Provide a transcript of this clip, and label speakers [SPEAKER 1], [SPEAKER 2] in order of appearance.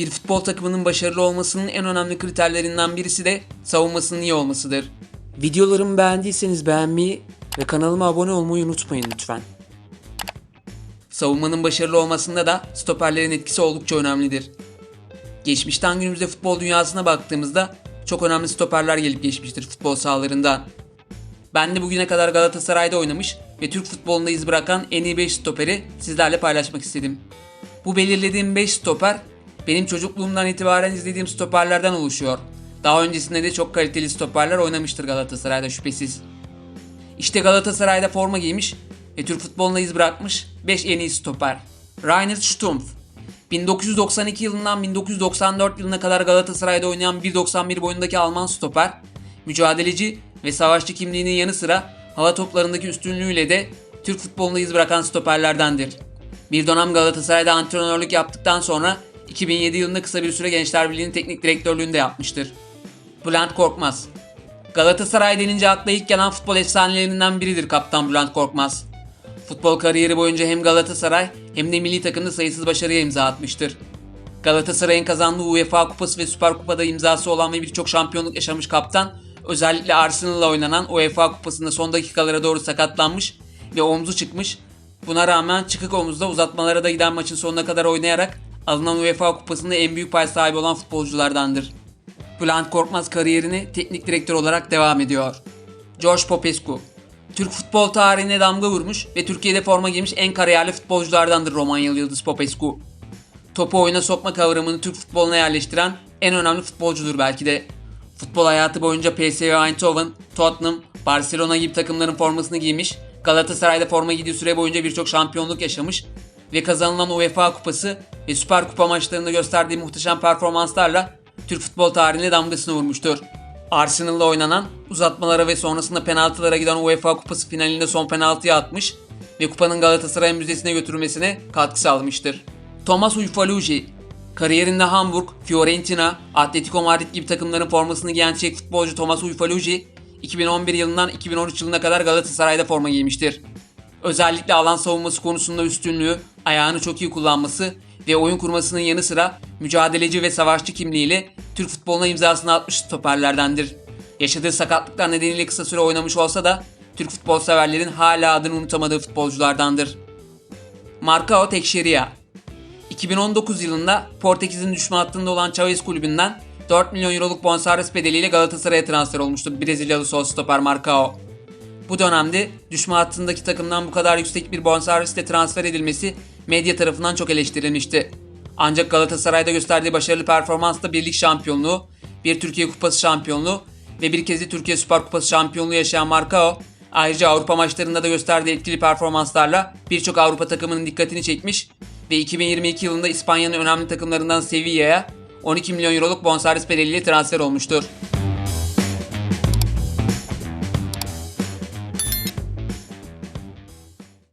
[SPEAKER 1] Bir futbol takımının başarılı olmasının en önemli kriterlerinden birisi de savunmasının iyi olmasıdır. Videolarımı beğendiyseniz beğenmeyi ve kanalıma abone olmayı unutmayın lütfen. Savunmanın başarılı olmasında da stoperlerin etkisi oldukça önemlidir. Geçmişten günümüzde futbol dünyasına baktığımızda çok önemli stoperler gelip geçmiştir futbol sahalarından. Ben de bugüne kadar Galatasaray'da oynamış ve Türk futbolunda iz bırakan en iyi 5 stoperi sizlerle paylaşmak istedim. Bu belirlediğim 5 stoper benim çocukluğumdan itibaren izlediğim stoperlerden oluşuyor. Daha öncesinde de çok kaliteli stoperler oynamıştır Galatasaray'da şüphesiz. İşte Galatasaray'da forma giymiş ve Türk futboluna iz bırakmış 5 en iyi stoper. Rainer Stumpf 1992 yılından 1994 yılına kadar Galatasaray'da oynayan 1.91 boyundaki Alman stoper, mücadeleci ve savaşçı kimliğinin yanı sıra hava toplarındaki üstünlüğüyle de Türk futbolunda iz bırakan stoperlerdendir. Bir dönem Galatasaray'da antrenörlük yaptıktan sonra 2007 yılında kısa bir süre Gençler Birliği'nin teknik direktörlüğünü de yapmıştır. Bülent Korkmaz Galatasaray denince akla ilk gelen futbol efsanelerinden biridir kaptan Bülent Korkmaz. Futbol kariyeri boyunca hem Galatasaray hem de milli takımda sayısız başarıya imza atmıştır. Galatasaray'ın kazandığı UEFA Kupası ve Süper Kupa'da imzası olan ve birçok şampiyonluk yaşamış kaptan, özellikle Arsenal'la oynanan UEFA Kupası'nda son dakikalara doğru sakatlanmış ve omzu çıkmış. Buna rağmen çıkık omuzda uzatmalara da giden maçın sonuna kadar oynayarak alınan UEFA Kupası'nda en büyük pay sahibi olan futbolculardandır. Bülent Korkmaz kariyerini teknik direktör olarak devam ediyor. George Popescu Türk futbol tarihine damga vurmuş ve Türkiye'de forma giymiş en kariyerli futbolculardandır Romanyalı Yıldız Popescu. Topu oyuna sokma kavramını Türk futboluna yerleştiren en önemli futbolcudur belki de. Futbol hayatı boyunca PSV Eindhoven, Tottenham, Barcelona gibi takımların formasını giymiş, Galatasaray'da forma giydiği süre boyunca birçok şampiyonluk yaşamış ve kazanılan UEFA Kupası ve Süper Kupa maçlarında gösterdiği muhteşem performanslarla Türk futbol tarihine damgasını vurmuştur. Arsenal'la oynanan uzatmalara ve sonrasında penaltılara giden UEFA Kupası finalinde son penaltıyı atmış ve kupanın Galatasaray Müzesi'ne götürülmesine katkı sağlamıştır. Thomas Ufaluggi Kariyerinde Hamburg, Fiorentina, Atletico Madrid gibi takımların formasını giyen Çek futbolcu Thomas Ufaluggi 2011 yılından 2013 yılına kadar Galatasaray'da forma giymiştir. Özellikle alan savunması konusunda üstünlüğü, ayağını çok iyi kullanması ve oyun kurmasının yanı sıra mücadeleci ve savaşçı kimliğiyle Türk futboluna imzasını atmış stoperlerdendir. Yaşadığı sakatlıklar nedeniyle kısa süre oynamış olsa da Türk futbol severlerin hala adını unutamadığı futbolculardandır. Marcao Teixeira 2019 yılında Portekiz'in düşme hattında olan Chavez kulübünden 4 milyon euroluk bonservis bedeliyle Galatasaray'a transfer olmuştu Brezilyalı sol stoper Marcao. Bu dönemde düşme hattındaki takımdan bu kadar yüksek bir bonservisle transfer edilmesi medya tarafından çok eleştirilmişti. Ancak Galatasaray'da gösterdiği başarılı performansla bir lig şampiyonluğu, bir Türkiye Kupası şampiyonluğu ve bir kez de Türkiye Süper Kupası şampiyonluğu yaşayan Marcao, ayrıca Avrupa maçlarında da gösterdiği etkili performanslarla birçok Avrupa takımının dikkatini çekmiş ve 2022 yılında İspanya'nın önemli takımlarından Sevilla'ya 12 milyon euroluk bonservis bedeliyle transfer olmuştur.